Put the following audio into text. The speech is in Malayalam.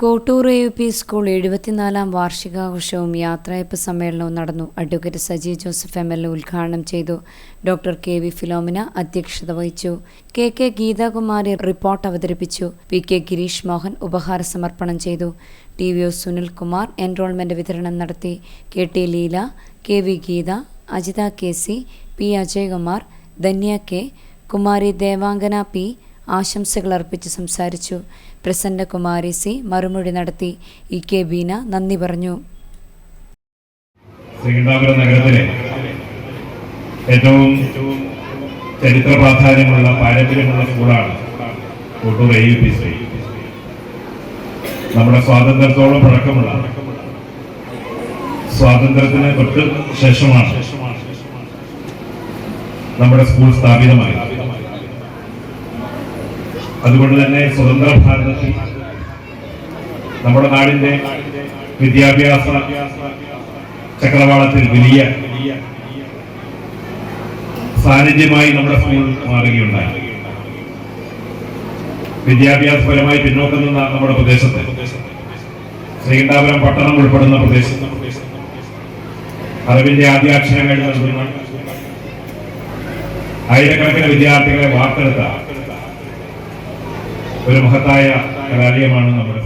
Kottoor A U P school എഴുപത്തിനാലാം വാർഷികാഘോഷവും യാത്രയപ്പ് സമ്മേളനവും നടന്നു. Advocate Saji Joseph M L A ഉദ്ഘാടനം ചെയ്തു. ഡോക്ടർ കെ വി ഫിലോമിന അധ്യക്ഷത വഹിച്ചു. കെ കെ ഗീതാകുമാരി റിപ്പോർട്ട് അവതരിപ്പിച്ചു. പി കെ ഗിരീഷ് മോഹൻ ഉപഹാര സമർപ്പണം ചെയ്തു. T V O Sunilkumar enrolment വിതരണം നടത്തി. K T Leela K V Geetha Ajitha K C P Ajayakumar Dhanya K Kumari Devangana P ആശംസകൾ അർപ്പിച്ച് സംസാരിച്ചു. പ്രസന്ന കുമാരി സി മറുമൊഴി നടത്തി. ഇ കെ ബീന നന്ദി പറഞ്ഞു. ശ്രീകണ്ഠാപുരം നഗരത്തിലെ ഏറ്റവും ചരിത്ര പ്രാധാന്യമുള്ള പാരമ്പര്യമുള്ള സ്കൂളാണ് Kottoor A U P school നമ്മുടെ സ്വാതന്ത്ര്യത്തോളം പഴക്കമുള്ള സ്വാതന്ത്ര്യത്തിന് തൊട്ട് ശേഷമാണ് നമ്മുടെ സ്കൂൾ സ്ഥാപിതമായത്. അതുകൊണ്ട് തന്നെ സ്വതന്ത്ര ഭാരതത്തിൽ നമ്മുടെ നാടിന്റെ വിദ്യാഭ്യാസ ചക്രവാളത്തിൽ വലിയ സാന്നിധ്യമായി നമ്മുടെ സ്കൂൾ മാറുകയുണ്ടായി. വിദ്യാഭ്യാസപരമായി പിന്നോക്കം നിന്ന നമ്മുടെ പ്രദേശത്ത് ശ്രീകണ്ഠാപുരം പട്ടണം ഉൾപ്പെടുന്ന പ്രദേശത്ത് അറിവിന്റെ ആദ്യാക്ഷരങ്ങൾ നൽകുന്ന ആയിരക്കണക്കിന് വിദ്യാർത്ഥികളെ വാർത്തെടുത്ത ഒരു മഹത്തായ കലാലയമാണ് നമ്മുടെ